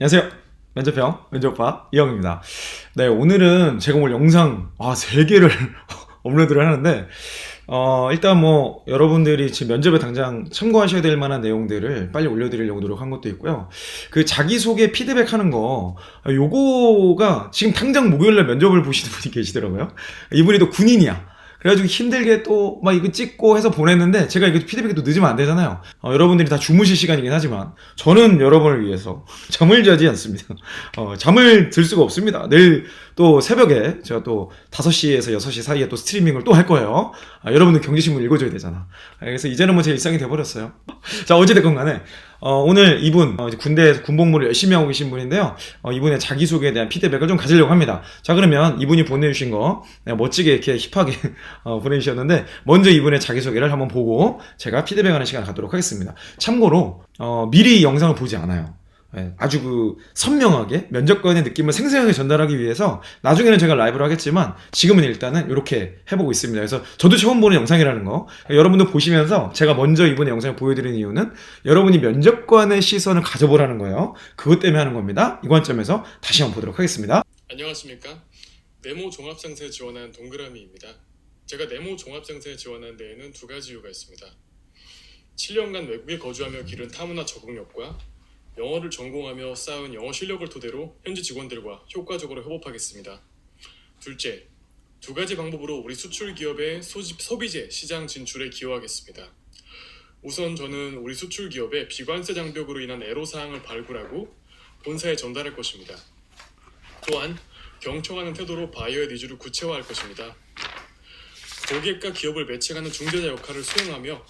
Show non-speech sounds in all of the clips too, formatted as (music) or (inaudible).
안녕하세요. 면접형 면접파 이영입니다. 네, 오늘은 제가 오늘 영상 아, 3개를 (laughs) 업로드를 하는데 어, 일단 뭐 여러분들이 지금 면접에 당장 참고하셔야 될 만한 내용들을 빨리 올려드리려고 노력한 것도 있고요. 그 자기소개 피드백 하는 거 아, 요거가 지금 당장 목요일날 면접을 보시는 분이 (laughs) 계시더라고요. 이분이 또 군인이야. 그래가지고 힘들게 또 막 이거 찍고 해서 보냈는데 제가 이거 피드백이 또 늦으면 안 되잖아요. 어, 여러분들이 다 주무실 시간이긴 하지만 저는 여러분을 위해서 (laughs) 잠을 자지 않습니다. 어, 잠을 들 수가 없습니다. 내일 또 새벽에 제가 또 5시에서 6시 사이에 또 스트리밍을 또 할 거예요. 아, 여러분들 경제신문 읽어줘야 되잖아. 아, 그래서 이제는 뭐 제 일상이 돼버렸어요. 자, 어찌됐건 간에 어, 오늘 이분 어, 군대에서 군복무를 열심히 하고 계신 분인데요. 어, 이분의 자기소개에 대한 피드백을 좀 가지려고 합니다. 자 그러면 이분이 보내주신 거 네, 멋지게 이렇게 힙하게 (laughs) 어, 보내주셨는데 먼저 이분의 자기소개를 한번 보고 제가 피드백하는 시간 갖도록 하겠습니다. 참고로 어, 미리 영상을 보지 않아요. 예, 아주 그 선명하게 면접관의 느낌을 생생하게 전달하기 위해서 나중에는 제가 라이브로 하겠지만 지금은 일단은 이렇게 해보고 있습니다. 그래서 저도 처음 보는 영상이라는 거 그러니까 여러분들 보시면서 제가 먼저 이분의 영상을 보여드리는 이유는 여러분이 면접관의 시선을 가져보라는 거예요. 그것 때문에 하는 겁니다. 이 관점에서 다시 한번 보도록 하겠습니다. 안녕하십니까? 네모 종합상세 지원한 동그라미입니다. 제가 네모 종합상세 지원한 데에는 두 가지 이유가 있습니다. 7년간 외국에 거주하며 기른 타문화 적응력과 영어를 전공하며 쌓은 영어 실력을 토대로 현지 직원들과 효과적으로 협업하겠습니다. 둘째, 두 가지 방법으로 우리 수출 기업의 소집 소비재 시장 진출에 기여하겠습니다. 우선 저는 우리 수출 기업의 비관세 장벽으로 인한 애로 사항을 발굴하고 본사에 전달할 것입니다. 또한 경청하는 태도로 바이어의 니즈를 구체화할 것입니다. 고객과 기업을 매칭하는 중재자 역할을 수행하며 어,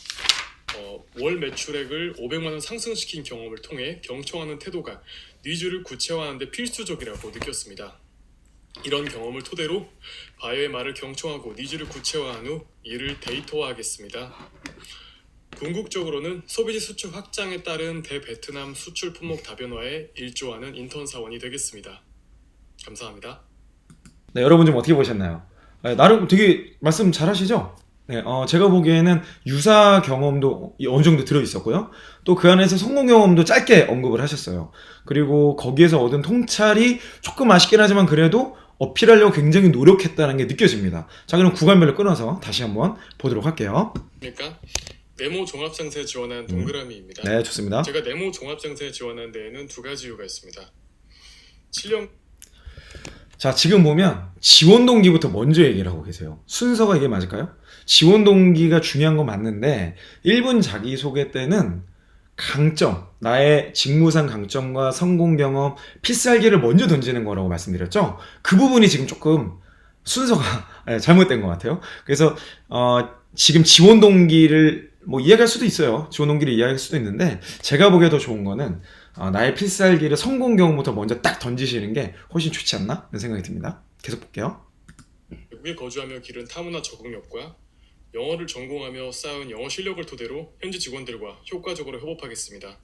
월 매출액을 500만 원 상승시킨 경험을 통해 경청하는 태도가 니즈를 구체화하는 데 필수적이라고 느꼈습니다. 이런 경험을 토대로 바이어의 말을 경청하고 니즈를 구체화한 후 이를 데이터화하겠습니다. 궁극적으로는 소비지 수출 확장에 따른 대베트남 수출 품목 다변화에 일조하는 인턴 사원이 되겠습니다. 감사합니다. 네, 여러분 좀 어떻게 보셨나요? 네, 나름 되게 말씀 잘 하시죠? 네, 어, 제가 보기에는 유사 경험도 어느 정도 들어있었고요. 또 그 안에서 성공 경험도 짧게 언급을 하셨어요. 그리고 거기에서 얻은 통찰이 조금 아쉽긴 하지만 그래도 어필하려고 굉장히 노력했다는 게 느껴집니다. 자, 그럼 구간별로 끊어서 다시 한번 보도록 할게요. 그러니까 네모 종합상세 지원한 동그라미입니다. 네, 좋습니다. 제가 네모 종합상세 지원한 데에는 두 가지 이유가 있습니다. 7년 자, 지금 보면 지원 동기부터 먼저 얘기를 하고 계세요. 순서가 이게 맞을까요? 지원 동기가 중요한 건 맞는데 1분 자기소개 때는 강점, 나의 직무상 강점과 성공 경험, 필살기를 먼저 던지는 거라고 말씀드렸죠? 그 부분이 지금 조금 순서가 (laughs) 예, 잘못된 것 같아요. 그래서 어, 지금 지원 동기를 뭐 이해할 수도 있어요. 지원 동기를 이해할 수도 있는데 제가 보기에 더 좋은 거는 어, 나의 필살기를 성공 경험부터 먼저 딱 던지시는 게 훨씬 좋지 않나? 이런 생각이 듭니다. 계속 볼게요. 외국에 거주하며 기른 타문화 적응력과 영어를 전공하며 쌓은 영어 실력을 토대로 현지 직원들과 효과적으로 협업하겠습니다.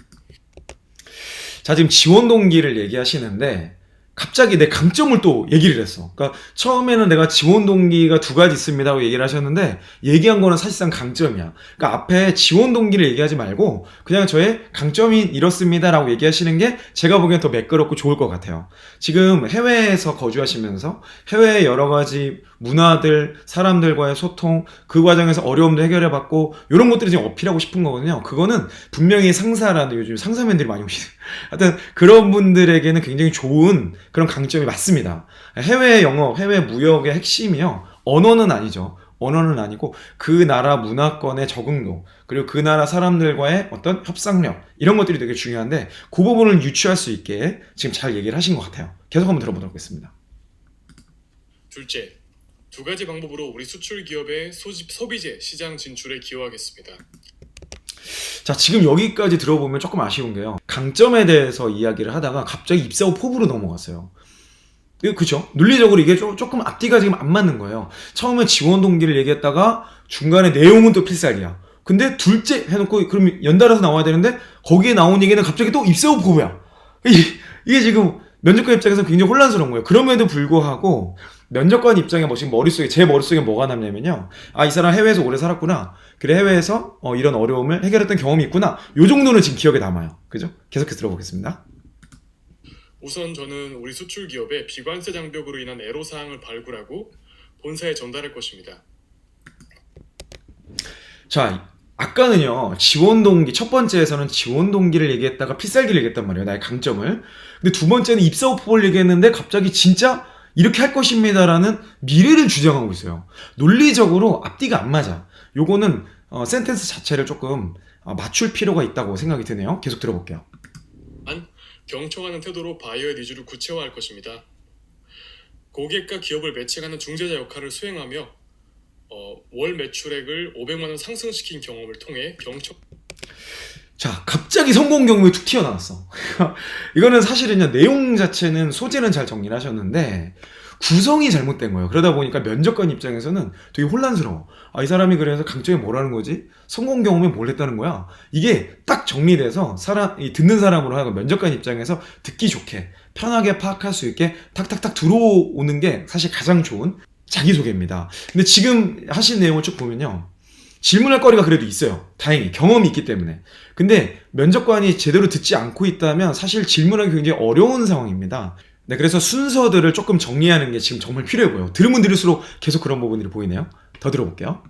자, 지금 지원 동기를 얘기하시는데 갑자기 내 강점을 또 얘기를 했어. 그러니까 처음에는 내가 지원 동기가 두 가지 있습니다고 얘기를 하셨는데 얘기한 거는 사실상 강점이야. 그러니까 앞에 지원 동기를 얘기하지 말고 그냥 저의 강점이 이렇습니다라고 얘기하시는 게 제가 보기엔 더 매끄럽고 좋을 것 같아요. 지금 해외에서 거주하시면서 해외의 여러 가지 문화들, 사람들과의 소통, 그 과정에서 어려움도 해결해 받고 이런 것들이 지금 어필하고 싶은 거거든요. 그거는 분명히 상사라는 요즘 상사맨들이 많이 오시는 하여튼 그런 분들에게는 굉장히 좋은 그런 강점이 맞습니다. 해외 영어, 해외 무역의 핵심이요. 언어는 아니죠. 언어는 아니고 그 나라 문화권의 적응도 그리고 그 나라 사람들과의 어떤 협상력 이런 것들이 되게 중요한데 그 부분을 유추할 수 있게 지금 잘 얘기를 하신 것 같아요. 계속 한번 들어보도록 하겠습니다. 둘째, 두 가지 방법으로 우리 수출 기업의 소집 소비재 시장 진출에 기여하겠습니다. 자, 지금 여기까지 들어보면 조금 아쉬운 게요. 강점에 대해서 이야기를 하다가 갑자기 입사 후 포부로 넘어갔어요. 그죠? 논리적으로 이게 조, 조금 앞뒤가 지금 안 맞는 거예요. 처음에 지원 동기를 얘기했다가 중간에 내용은 또 필살기야. 근데 둘째 해놓고 그럼 연달아서 나와야 되는데 거기에 나온 얘기는 갑자기 또 입사 후 포부야. 이게 지금 면접관 입장에서 굉장히 혼란스러운 거예요. 그럼에도 불구하고 면접관 입장에 뭐 지금 머릿속에 제 머릿속에 뭐가 남냐면요. 아, 이 사람 해외에서 오래 살았구나. 그래 해외에서 어, 이런 어려움을 해결했던 경험이 있구나. 요 정도는 지금 기억에 남아요. 그죠? 계속해서 들어보겠습니다. 우선 저는 우리 수출 기업의 비관세 장벽으로 인한 애로 사항을 발굴하고 본사에 전달할 것입니다. 자, 아까는요, 지원 동기, 첫 번째에서는 지원 동기를 얘기했다가 필살기를 얘기했단 말이에요. 나의 강점을. 근데 두 번째는 입사 오프를 얘기했는데 갑자기 진짜 이렇게 할 것입니다라는 미래를 주장하고 있어요. 논리적으로 앞뒤가 안 맞아. 요거는 어, 센텐스 자체를 조금 어, 맞출 필요가 있다고 생각이 드네요. 계속 들어볼게요. 경청하는 태도로 바이어의 니즈를 구체화할 것입니다. 고객과 기업을 매칭하는 중재자 역할을 수행하며 어, 월 매출액을 500만 원 상승시킨 경험을 통해 경청 자, 갑자기 성공 경험이 툭 튀어나왔어. (laughs) 이거는 사실은요, 내용 자체는 소재는 잘 정리를 하셨는데, 구성이 잘못된 거예요. 그러다 보니까 면접관 입장에서는 되게 혼란스러워. 아, 이 사람이 그래서 강점이 뭐라는 거지? 성공 경험에 뭘 했다는 거야? 이게 딱 정리돼서 사람, 이 듣는 사람으로 하여금 면접관 입장에서 듣기 좋게, 편하게 파악할 수 있게 탁탁탁 들어오는 게 사실 가장 좋은 자기소개입니다. 근데 지금 하신 내용을 쭉 보면요. 질문할 거리가 그래도 있어요. 다행히 경험이 있기 때문에. 근데 면접관이 제대로 듣지 않고 있다면 사실 질문하기 굉장히 어려운 상황입니다. 네, 그래서 순서들을 조금 정리하는 게 지금 정말 필요해 보여요. 들으면 들을수록 계속 그런 부분들이 보이네요. 더 들어볼게요.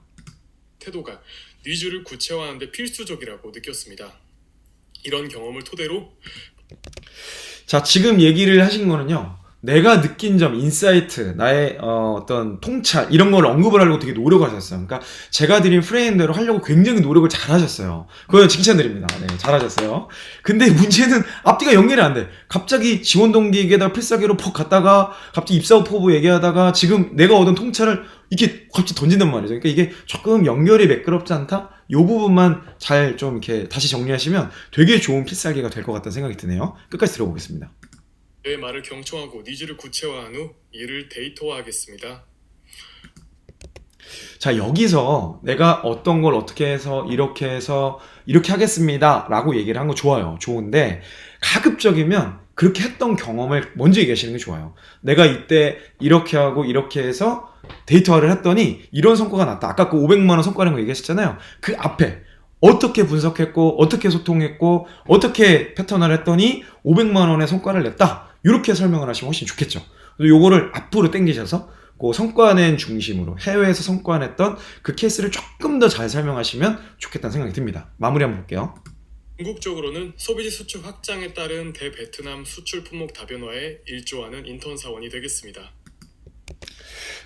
태도가 니즈를 구체화하는데 필수적이라고 느꼈습니다. 이런 경험을 토대로 자, 지금 얘기를 하신 거는요. 내가 느낀 점, 인사이트, 나의 어, 떤 통찰 이런 걸 언급을 하려고 되게 노력하셨어요. 그러니까 제가 드린 프레임대로 하려고 굉장히 노력을 잘 하셨어요. 그거 칭찬드립니다. 네, 잘 하셨어요. 근데 (laughs) 문제는 앞뒤가 연결이 안 돼. 갑자기 지원 동기에다 필살기로 퍽 갔다가 갑자기 입사 포부 얘기하다가 지금 내가 얻은 통찰을 이렇게 갑자기 던진단 말이죠. 그러니까 이게 조금 연결이 매끄럽지 않다? 요 부분만 잘 좀 이렇게 다시 정리하시면 되게 좋은 필살기가 될 것 같다는 생각이 드네요. 끝까지 들어보겠습니다. 내 말을 경청하고 니즈를 구체화한 후 이를 데이터화하겠습니다. 자, 여기서 내가 어떤 걸 어떻게 해서 이렇게 해서 이렇게 하겠습니다. 라고 얘기를 한 거 좋아요. 좋은데 가급적이면 그렇게 했던 경험을 먼저 얘기하시는 게 좋아요. 내가 이때 이렇게 하고 이렇게 해서 데이터화를 했더니 이런 성과가 났다. 아까 그 500만원 성과라는 거 얘기하셨잖아요. 그 앞에 어떻게 분석했고, 어떻게 소통했고, 어떻게 패턴을 했더니 500만원의 성과를 냈다. 이렇게 설명을 하시면 훨씬 좋겠죠. 그래서 요거를 앞으로 당기셔서 그 성과낸 중심으로 해외에서 성과냈던 그 케이스를 조금 더 잘 설명하시면 좋겠다는 생각이 듭니다. 마무리 한번 볼게요. 궁극적으로는 소비지 수출 확장에 따른 대베트남 수출 품목 다변화에 일조하는 인턴 사원이 되겠습니다.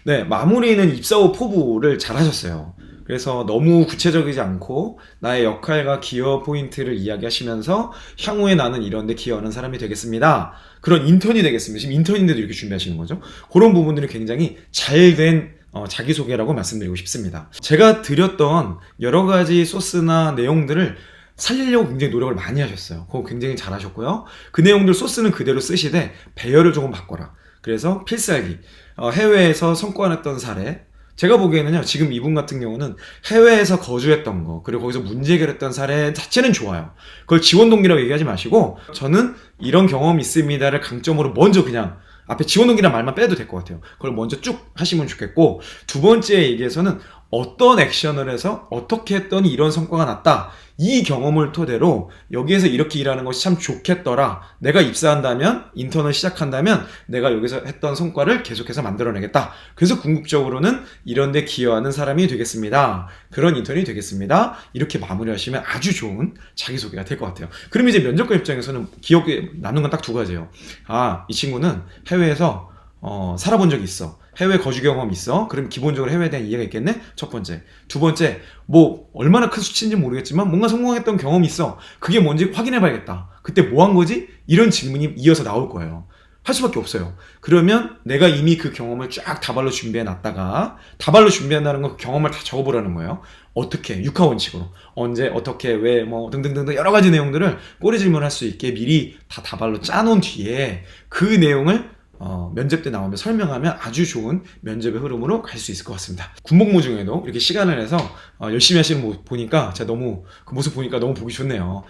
네, 마무리는 입사 후 포부를 잘 하셨어요. 그래서 너무 구체적이지 않고 나의 역할과 기여 포인트를 이야기하시면서 향후에 나는 이런 데 기여하는 사람이 되겠습니다. 그런 인턴이 되겠습니다. 지금 인턴인데도 이렇게 준비하시는 거죠. 그런 부분들이 굉장히 잘된 어, 자기소개라고 말씀드리고 싶습니다. 제가 드렸던 여러 가지 소스나 내용들을 살리려고 굉장히 노력을 많이 하셨어요. 그거 굉장히 잘하셨고요. 그 내용들 소스는 그대로 쓰시되 배열을 조금 바꿔라. 그래서 필살기, 어, 해외에서 성과냈던 사례, 제가 보기에는요, 지금 이분 같은 경우는 해외에서 거주했던 거, 그리고 거기서 문제 해결했던 사례 자체는 좋아요. 그걸 지원 동기라고 얘기하지 마시고, 저는 이런 경험이 있습니다를 강점으로 먼저 그냥 앞에 지원 동기란 말만 빼도 될 것 같아요. 그걸 먼저 쭉 하시면 좋겠고, 두 번째 얘기에서는 어떤 액션을 해서 어떻게 했더니 이런 성과가 났다. 이 경험을 토대로 여기에서 이렇게 일하는 것이 참 좋겠더라. 내가 입사한다면, 인턴을 시작한다면 내가 여기서 했던 성과를 계속해서 만들어내겠다. 그래서 궁극적으로는 이런 데 기여하는 사람이 되겠습니다. 그런 인턴이 되겠습니다. 이렇게 마무리하시면 아주 좋은 자기소개가 될 것 같아요. 그럼 이제 면접관 입장에서는 기억에 남는 건 딱 두 가지예요. 아, 이 친구는 해외에서 어, 살아본 적이 있어. 해외 거주 경험 있어. 그럼 기본적으로 해외에 대한 이해가 있겠네? 첫 번째. 두 번째, 뭐, 얼마나 큰 수치인지 모르겠지만 뭔가 성공했던 경험이 있어. 그게 뭔지 확인해 봐야겠다. 그때 뭐 한 거지? 이런 질문이 이어서 나올 거예요. 할 수밖에 없어요. 그러면 내가 이미 그 경험을 쫙 다발로 준비해 놨다가, 다발로 준비한다는 건 그 경험을 다 적어보라는 거예요. 어떻게, 육하 원칙으로. 언제, 어떻게, 왜, 뭐, 등등등등 여러 가지 내용들을 꼬리 질문할 수 있게 미리 다 다발로 짜놓은 뒤에 그 내용을 어, 면접 때 나오면 설명하면 아주 좋은 면접의 흐름으로 갈 수 있을 것 같습니다. 군복무 중에도 이렇게 시간을 내서 어, 열심히 하시는 모습 보니까 제가 너무 그 모습 보니까 너무 보기 좋네요.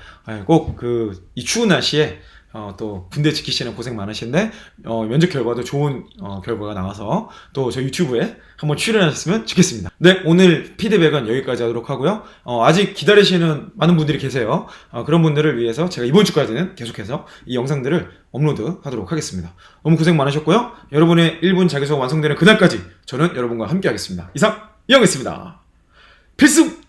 꼭 그 이 추운 날씨에 어, 또 군대 지키시는 고생 많으신데 어, 면접 결과도 좋은 어, 결과가 나와서 또 저 유튜브에 한번 출연하셨으면 좋겠습니다. 네, 오늘 피드백은 여기까지 하도록 하고요. 어, 아직 기다리시는 많은 분들이 계세요. 어, 그런 분들을 위해서 제가 이번 주까지는 계속해서 이 영상들을 업로드 하도록 하겠습니다. 너무 고생 많으셨고요. 여러분의 1분 자기소개 완성되는 그날까지 저는 여러분과 함께 하겠습니다. 이상, 이영이었습니다. 필승!